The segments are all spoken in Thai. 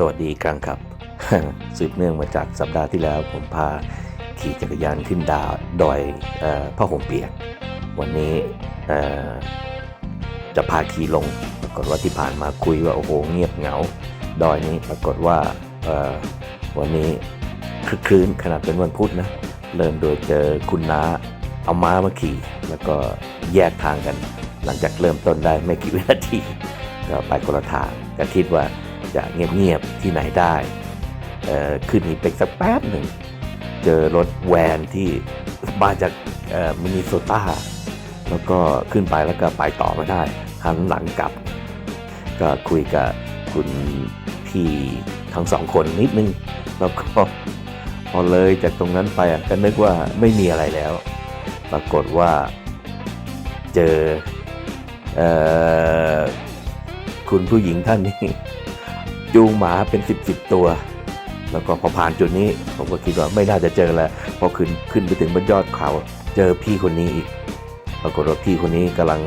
สวัสดีครั้งครับ สืบเนื่องมาจากสัปดาห์ที่แล้ว ผมพาขี่จักรยานขึ้นดาวดอยออผ้าห่มเปียก วันนี้จะพาขี่ลง ปรากฏว่าที่ผ่านมาคุยว่าโอ้โหเงียบเหงา ดอยนี้ปรากฏว่าวันนี้คึกคืนขนาดเป็นวันพุธนะเริ่มโดยเจอคุณน้าเอาม้ามาขี่ แล้วก็แยกทางกัน หลังจากเริ่มต้นได้ไม่กี่วินาทีก็ไปคนละทางก็คิดว่า จะเงียบๆที่ไหนได้ ขึ้นอีกไปสักแป๊บหนึ่ง เจอรถแวนที่มาจากมินนิโซตาแล้วก็ขึ้นไปแล้วก็ไปต่อไม่ได้หันหลังกลับ ก็คุยกับคุณพี่ทั้งสองคนนิดนึง แล้วก็พอเลยจากตรงนั้นไปก็นึกว่าไม่มีอะไรแล้ว ปรากฏว่าเจอเออคุณผู้หญิงท่านนี้ จูงหมาเป็นสิบสิบตัว แล้วก็พอผ่านจุดนี้ผมก็คิดว่าไม่น่าจะเจอแล้วพอขึ้นขึ้นไปถึงบนยอดเขาเจอพี่คนนี้อีกปรากฏว่าพี่คนนี้กำลัง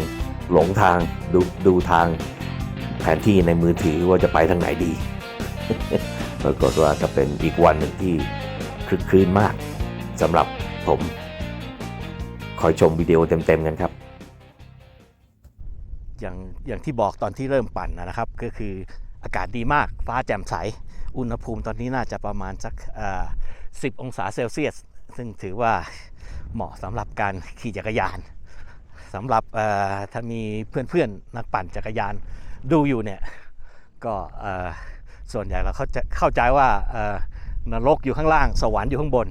หลงทางดูดูทางแผนที่ในมือถือว่าจะไปทางไหนดี ปรากฏว่าก็เป็นอีกวันหนึ่งที่คลึกคลื้นมากสำหรับผม คอยชมวิดีโอเต็มๆกันครับ อย่างอย่างที่บอกตอนที่เริ่มปั่นนะครับก็คือ อากาศดีมาก ฟ้าแจ่มใส อุณหภูมิตอนนี้น่าจะประมาณสักสิบองศาเซลเซียส ซึ่งถือว่าเหมาะสำหรับการขี่จักรยานสำหรับถ้ามีเพื่อนๆนักปั่นจักรยานดูอยู่เนี่ยก็ส่วนใหญ่เราเข้าใจเข้าใจว่านรกอยู่ข้างล่าง สวรรค์อยู่ข้างบน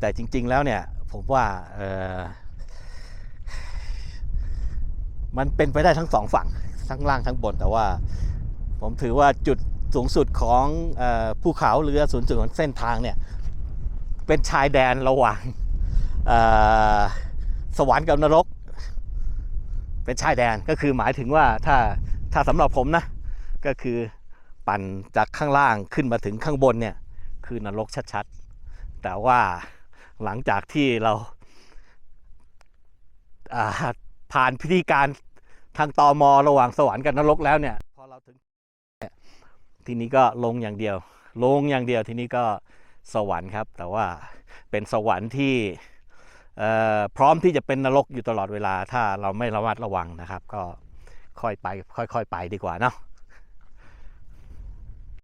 แต่จริง ๆแล้วเนี่ยผมว่ามันเป็นไปได้ทั้งสองฝั่งทั้งล่างทั้งบนแต่ว่า ผมถือว่าจุดสูงสุดของอภูเขาหรือศูนสุดของเส้นทางเนี่ยเป็นชายแดนระหว่างสวรรค์กับนรก เป็นชายแดนก็คือหมายถึงว่าถ้าถ้าสำหรับผมนะก็คือปั่นจากข้างล่างขึ้นมาถึงข้างบนเนี่ยคือนรกชัดๆ แต่ว่าหลังจากที่เราาผ่านพิธีการทางตอมอระหว่างสวรรค์กับนรกแล้วเนี่ย พอเราถึงเนี่ย ทีนี้ก็ลงอย่างเดียว ลงอย่างเดียวทีนี้ก็สวรรค์ครับ แต่ว่าเป็นสวรรค์ที่พร้อมที่จะเป็นนรกอยู่ตลอดเวลา ถ้าเราไม่ระมัดระวังนะครับ ก็ค่อยไปค่อยๆไปดีกว่าเนาะ